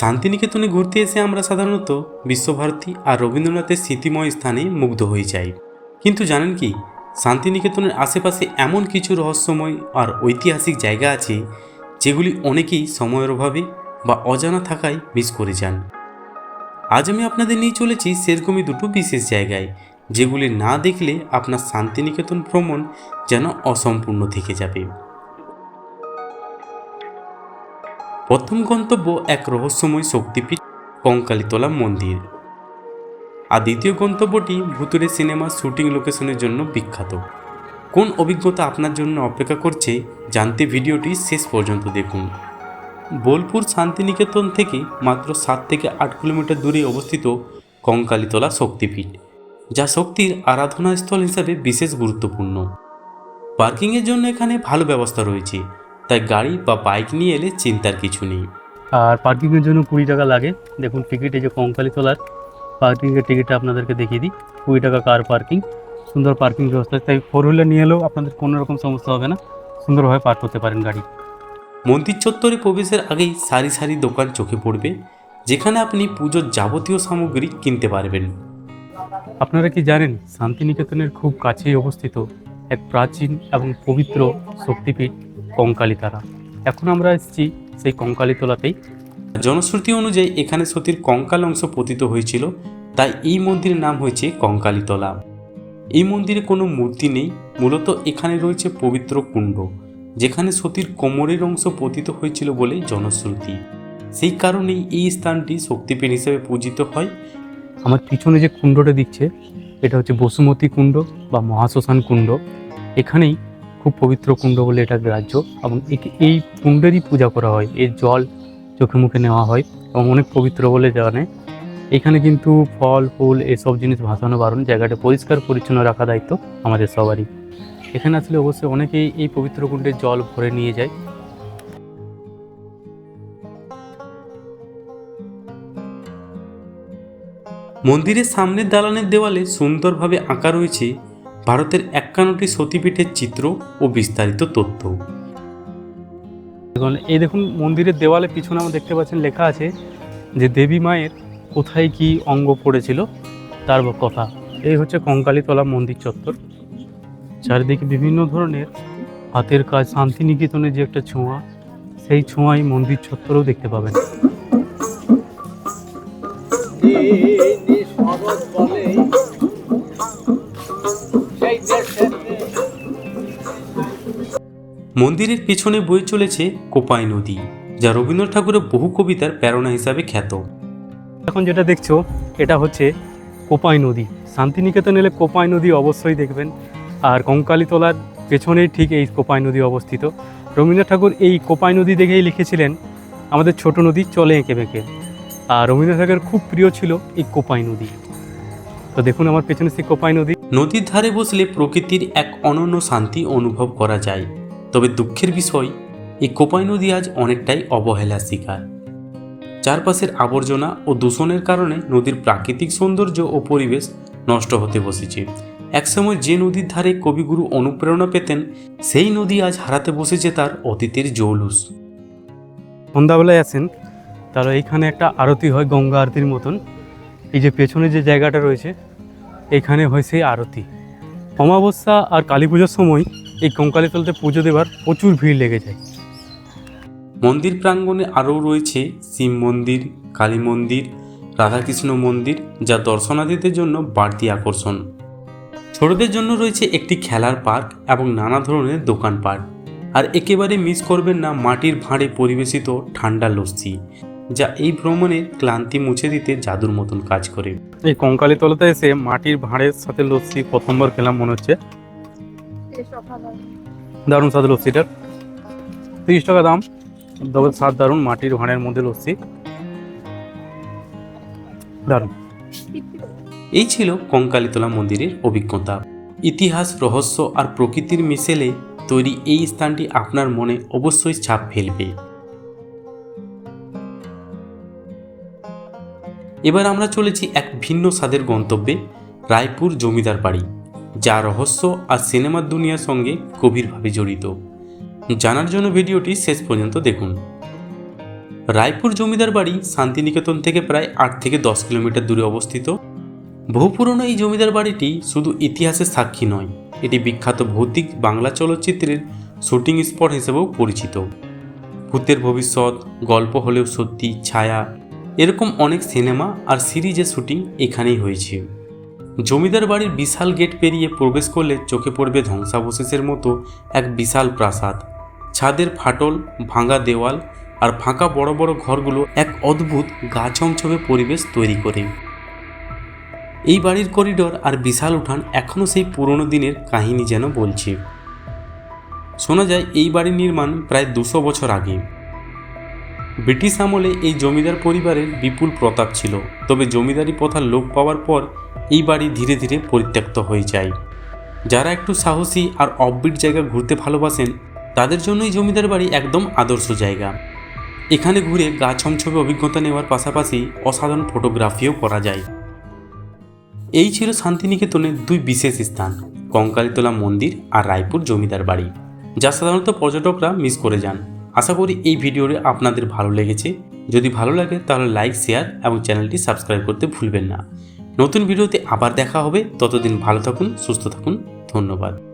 শান্তিনিকেতনে ঘুরতে এসে আমরা সাধারণত বিশ্বভারতী আর রবীন্দ্রনাথের স্মৃতিময় স্থানে মুগ্ধ হয়ে যাই। কিন্তু জানেন কি, শান্তিনিকেতনের আশেপাশে এমন কিছু রহস্যময় আর ঐতিহাসিক জায়গা আছে, যেগুলি অনেকেই সময়ের অভাবে বা অজানা থাকায় মিস করে যান। আজ আমি আপনাদের নিয়ে চলেছি সেরকমই দুটো বিশেষ জায়গায়, যেগুলি না দেখলে আপনার শান্তিনিকেতন ভ্রমণ যেন অসম্পূর্ণ থেকে যাবে। প্রথম গন্তব্য এক রহস্যময় শক্তিপীঠ কঙ্কালীতলা মন্দির। আর দ্বিতীয় গন্তব্যটি ভুতুরে সিনেমার শুটিং লোকেশনের জন্য বিখ্যাত। কোন অভিজ্ঞতা আপনার জন্য অপেক্ষা করছে জানতে ভিডিওটি শেষ পর্যন্ত দেখুন। বোলপুর শান্তিনিকেতন থেকে মাত্র সাত থেকে আট কিলোমিটার দূরে অবস্থিত কঙ্কালীতলা শক্তিপীঠ, যা শক্তির আরাধনাস্থল হিসাবে বিশেষ গুরুত্বপূর্ণ। পার্কিংয়ের জন্য এখানে ভালো ব্যবস্থা রয়েছে। তাই গাড়ি বা বাইক নিয়ে এলে চিন্তার কিছু নেই। আর পার্কিংয়ের জন্য কুড়ি টাকা লাগে। দেখুন টিকিট এই যে কঙ্কালি তোলার পার্কিংয়ের টিকিটটা আপনাদেরকে দেখিয়ে দিই। কুড়ি টাকা কার পার্কিং সুন্দর পার্কিং ব্যবস্থা। তাই ফোর হুইলার নিয়ে এলেও আপনাদের কোনো রকম সমস্যা হবে না। সুন্দরভাবে পার্ক করতে পারেন গাড়ি। মন্দির চত্বরে প্রবেশের আগেই সারি সারি দোকান চোখে পড়বে যেখানে আপনি পুজোর যাবতীয় সামগ্রী কিনতে পারবেন। আপনারা কি জানেন শান্তিনিকেতনের খুব কাছেই অবস্থিত এক প্রাচীন এবং পবিত্র শক্তিপীঠ? কঙ্কালী তারা। এখন আমরা এসেছি সেই কঙ্কালীতলাতেই জনশ্রুতি অনুযায়ী এখানে সতীর কঙ্কাল অংশ পতিত হয়েছিল, তাই এই মন্দিরের নাম হয়েছে কঙ্কালীতলা এই মন্দিরে কোনো মূর্তি নেই, মূলত এখানে রয়েছে পবিত্র কুণ্ড, যেখানে সতীর কোমরের অংশ পতিত হয়েছিল বলে জনশ্রুতি। সেই কারণেই এই স্থানটি শক্তিপীঠ হিসেবে পূজিত হয়। আমার পিছনে যে কুণ্ডটা দিচ্ছে, এটা হচ্ছে বসুমতী কুণ্ড বা মহাশ্মশান কুণ্ড। এখানেই খুব পবিত্র কুণ্ড বলে এটা গ্রাহ্য এবং এই কুণ্ডেরই পূজা করা হয়। এর জল চোখে মুখে নেওয়া হয় এবং অনেক পবিত্র বলে জানে। এখানে কিন্তু ফল, ফুল এসব জিনিস ভাসানো বারণ। জায়গাটা পরিষ্কার, পরিচ্ছন্ন রাখা দায়িত্ব আমাদের সবারই। এখানে আসলে অবশ্যই অনেকেই এই পবিত্র কুণ্ডের জল ভরে নিয়ে যায়। মন্দিরের সামনের দালানের দেওয়ালে সুন্দরভাবে আঁকা রয়েছে ভারতের একান্নটি সতীপীঠের চিত্র ও বিস্তারিত তথ্য। দেখুন, এই দেখুন, মন্দিরের দেওয়ালে পিছনে আমরা দেখতে পাচ্ছেন লেখা আছে যে দেবী মায়ের কোথায় কি অঙ্গ পড়েছিল তার কথা। এই হচ্ছে কঙ্কালীতলা মন্দির চত্বর। চারিদিকে বিভিন্ন ধরনের হাতের কাজ, শান্তিনিকেতনের যে একটা ছোঁয়া, সেই ছোঁয়াই মন্দির চত্বরেও দেখতে পাবেন। মন্দিরের পেছনে বয়ে চলেছে কোপাই নদী যা রবীন্দ্রনাথ ঠাকুরের বহু কবিতার প্রেরণা হিসাবে খ্যাত। এখন যেটা দেখছ এটা হচ্ছে কোপাই নদী। শান্তিনিকেতন এলে কোপাই নদী অবশ্যই দেখবেন আর কঙ্কালীতলার পেছনেই ঠিক এই কোপাই নদী অবস্থিত। রবীন্দ্রনাথ ঠাকুর এই কোপাই নদী দেখেই লিখেছিলেন আমাদের ছোট নদী চলে এঁকে বেঁকে। আর রবীন্দ্রনাথ ঠাকুরের খুব প্রিয় ছিল এই কোপাই নদী। তো দেখুন আমার পেছনে সেই কোপাই নদী। নদীর ধারে বসলে প্রকৃতির এক অনন্য শান্তি অনুভব করা যায়। তবে দুঃখের বিষয়, এই কোপাই নদী আজ অনেকটাই অবহেলার শিকার। চারপাশের আবর্জনা ও দূষণের কারণে নদীর প্রাকৃতিক সৌন্দর্য ও পরিবেশ নষ্ট হতে বসেছে। একসময় যে নদীর ধারে কবিগুরু অনুপ্রেরণা পেতেন, সেই নদী আজ হারাতে বসেছে তার অতীতের জৌলুস। সন্ধ্যাবেলায় আসেন তাহলে এইখানে একটা আরতি হয় গঙ্গা আরতির মতন। এই যে পেছনে যে জায়গাটা রয়েছে এখানে হয় সেই আরতি। অমাবস্যা আর কালী পুজোর সময় এই কঙ্কালীতলাতে পুজো দেওয়ার প্রচুর ভিড় লেগে যায়। মন্দির প্রাঙ্গণে আরও রয়েছে শিব মন্দির কালী মন্দির রাধাকৃষ্ণ মন্দির যা দর্শনার্থীদের জন্য বাড়তি আকর্ষণ। ছোটদের জন্য রয়েছে একটি খেলার পার্ক এবং নানা ধরনের দোকান পার্ক। আর একেবারে মিস করবেন না মাটির ভাঁড়ে পরিবেশিত ঠান্ডা লস্যি যা এই ভ্রমণের ক্লান্তি মুছে দিতে জাদুর মতন কাজ করে। এই কঙ্কালীতলাতে এসে মাটির ভাঁড়ের সাথে লস্যি প্রথমবার খেলাম মনে হচ্ছে। দারুণ স্বাদ লস্যিটার তিরিশ টাকা দাম। তবে স্বাদ দারুণ মাটির ভাঁড়ের মধ্যে লস্যি। দারুণ। এই ছিল কঙ্কালীতলা মন্দিরের অভিজ্ঞতা। ইতিহাস রহস্য আর প্রকৃতির মিশেলে তৈরি এই স্থানটি আপনার মনে অবশ্যই ছাপ ফেলবে। এবার আমরা চলেছি এক ভিন্ন স্বাদের গন্তব্যে রায়পুর জমিদার বাড়ি। যা রহস্য আর সিনেমার দুনিয়ার সঙ্গে গভীরভাবে জড়িত। জানার জন্য ভিডিওটি শেষ পর্যন্ত দেখুন। রায়পুর জমিদার বাড়ি শান্তিনিকেতন থেকে প্রায় আট থেকে দশ কিলোমিটার দূরে অবস্থিত। বহু পুরনো এই জমিদার বাড়িটি শুধু ইতিহাসের সাক্ষী নয়, এটি বিখ্যাত ভৌতিক বাংলা চলচ্চিত্রের শুটিং স্পট হিসেবেও পরিচিত। ভূতের ভবিষ্যৎ, গল্প হলেও সত্যি, ছায়া, এরকম অনেক সিনেমা আর সিরিজের শুটিং এখানেই হয়েছে। জমিদার বাড়ির বিশাল গেট পেরিয়ে প্রবেশ করলে চোখে পড়বে ধ্বংসাবশেষের মতো এক বিশাল প্রাসাদ। ছাদের ফাটল, ভাঙা দেওয়াল আর ফাঁকা বড় বড় ঘরগুলো এক অদ্ভুত গা ছমছমে পরিবেশ তৈরি করে। এই বাড়ির করিডোর আর বিশাল উঠান এখনও সেই পুরনো দিনের কাহিনী যেন বলছে। শোনা যায়, এই বাড়ির নির্মাণ প্রায় দুশো বছর আগে। ব্রিটিশ আমলে এই জমিদার পরিবারের বিপুল প্রতাপ ছিল, তবে জমিদারি প্রথার লোপ পাওয়ার পর এই বাড়ি ধীরে ধীরে পরিত্যক্ত হয়ে যায়। যারা একটু সাহসী আর অফবিট জায়গা ঘুরতে ভালোবাসেন, তাদের জন্য এই জমিদার বাড়ি একদম আদর্শ জায়গা। এখানে ঘুরে গা ছমছমে অভিজ্ঞতা নেওয়ার পাশাপাশি অসাধারণ ফটোগ্রাফিও করা যায়। এই ছিল শান্তিনিকেতনের দুই বিশেষ স্থান, কঙ্কালীতলা মন্দির আর রায়পুর জমিদার বাড়ি, যা সাধারণত পর্যটকরা মিস করে যান। আশা করি এই ভিডিওটি আপনাদের ভালো লেগেছে। যদি ভালো লাগে তাহলে লাইক শেয়ার এবং চ্যানেলটি সাবস্ক্রাইব করতে ভুলবেন না। নতুন ভিডিওতে আবার দেখা হবে। ততদিন ভালো থাকুন সুস্থ থাকুন। ধন্যবাদ।